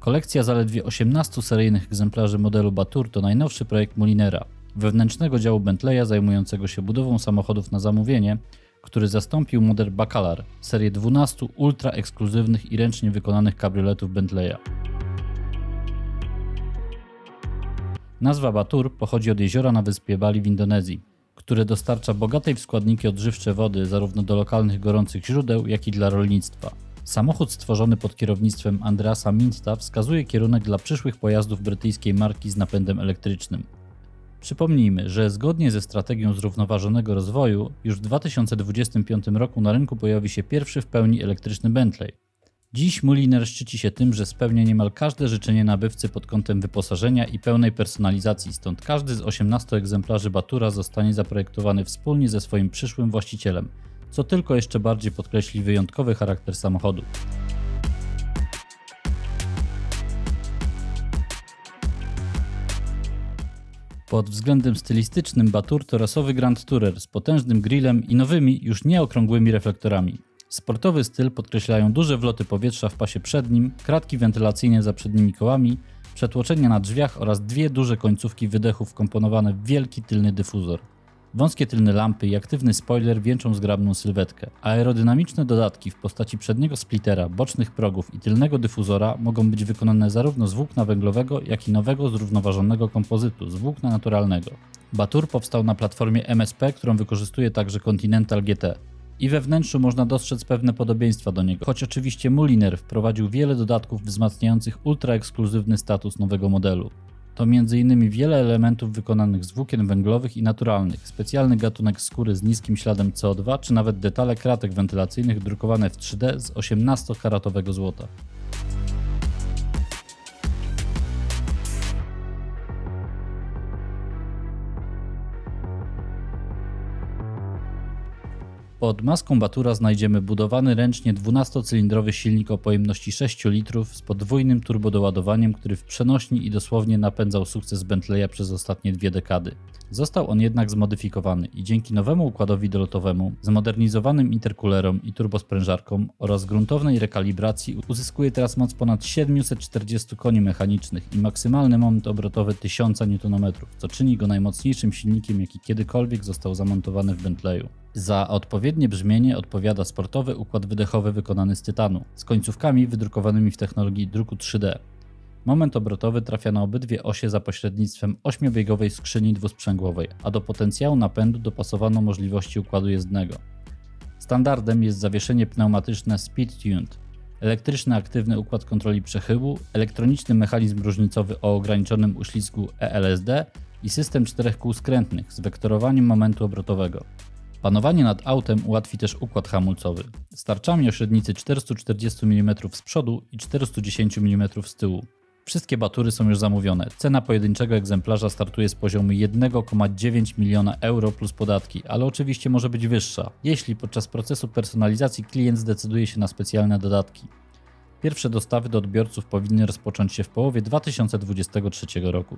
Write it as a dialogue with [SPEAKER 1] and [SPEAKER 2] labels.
[SPEAKER 1] Kolekcja zaledwie 18 seryjnych egzemplarzy modelu Batur to najnowszy projekt Molinera, wewnętrznego działu Bentleya zajmującego się budową samochodów na zamówienie, który zastąpił model Bacalar, serię 12 ultra ekskluzywnych i ręcznie wykonanych kabrioletów Bentleya. Nazwa Batur pochodzi od jeziora na wyspie Bali w Indonezji, które dostarcza bogatej w składniki odżywcze wody zarówno do lokalnych gorących źródeł, jak i dla rolnictwa. Samochód stworzony pod kierownictwem Andreasa Minsta wskazuje kierunek dla przyszłych pojazdów brytyjskiej marki z napędem elektrycznym. Przypomnijmy, że zgodnie ze strategią zrównoważonego rozwoju, już w 2025 roku na rynku pojawi się pierwszy w pełni elektryczny Bentley. Dziś Mulliner szczyci się tym, że spełnia niemal każde życzenie nabywcy pod kątem wyposażenia i pełnej personalizacji, stąd każdy z 18 egzemplarzy Batura zostanie zaprojektowany wspólnie ze swoim przyszłym właścicielem, co tylko jeszcze bardziej podkreśli wyjątkowy charakter samochodu. Pod względem stylistycznym Batur to rasowy Grand Tourer z potężnym grillem i nowymi, już nieokrągłymi reflektorami. Sportowy styl podkreślają duże wloty powietrza w pasie przednim, kratki wentylacyjne za przednimi kołami, przetłoczenia na drzwiach oraz dwie duże końcówki wydechów wkomponowane w wielki tylny dyfuzor. Wąskie tylne lampy i aktywny spoiler wieńczą zgrabną sylwetkę. Aerodynamiczne dodatki w postaci przedniego splittera, bocznych progów i tylnego dyfuzora mogą być wykonane zarówno z włókna węglowego, jak i nowego zrównoważonego kompozytu z włókna naturalnego. Batur powstał na platformie MSP, którą wykorzystuje także Continental GT. I we wnętrzu można dostrzec pewne podobieństwa do niego, choć oczywiście Mulliner wprowadził wiele dodatków wzmacniających ultra ekskluzywny status nowego modelu. To m.in. wiele elementów wykonanych z włókien węglowych i naturalnych, specjalny gatunek skóry z niskim śladem CO2, czy nawet detale kratek wentylacyjnych drukowane w 3D z 18-karatowego złota. Pod maską Batura znajdziemy budowany ręcznie 12-cylindrowy silnik o pojemności 6 litrów z podwójnym turbodoładowaniem, który w przenośni i dosłownie napędzał sukces Bentleya przez ostatnie dwie dekady. Został on jednak zmodyfikowany i dzięki nowemu układowi dolotowemu, zmodernizowanym interkulerom i turbosprężarkom oraz gruntownej rekalibracji uzyskuje teraz moc ponad 740 koni mechanicznych i maksymalny moment obrotowy 1000 Nm, co czyni go najmocniejszym silnikiem, jaki kiedykolwiek został zamontowany w Bentleyu. Za odpowiednie brzmienie odpowiada sportowy układ wydechowy wykonany z tytanu, z końcówkami wydrukowanymi w technologii druku 3D. Moment obrotowy trafia na obydwie osie za pośrednictwem ośmiobiegowej skrzyni dwusprzęgłowej, a do potencjału napędu dopasowano możliwości układu jezdnego. Standardem jest zawieszenie pneumatyczne Speed Tuned, elektryczny aktywny układ kontroli przechyłu, elektroniczny mechanizm różnicowy o ograniczonym uślizgu ELSD i system czterech kół skrętnych z wektorowaniem momentu obrotowego. Panowanie nad autem ułatwi też układ hamulcowy. Z tarczami o średnicy 440 mm z przodu i 410 mm z tyłu. Wszystkie batury są już zamówione. Cena pojedynczego egzemplarza startuje z poziomu 1,9 miliona euro plus podatki, ale oczywiście może być wyższa, jeśli podczas procesu personalizacji klient zdecyduje się na specjalne dodatki. Pierwsze dostawy do odbiorców powinny rozpocząć się w połowie 2023 roku.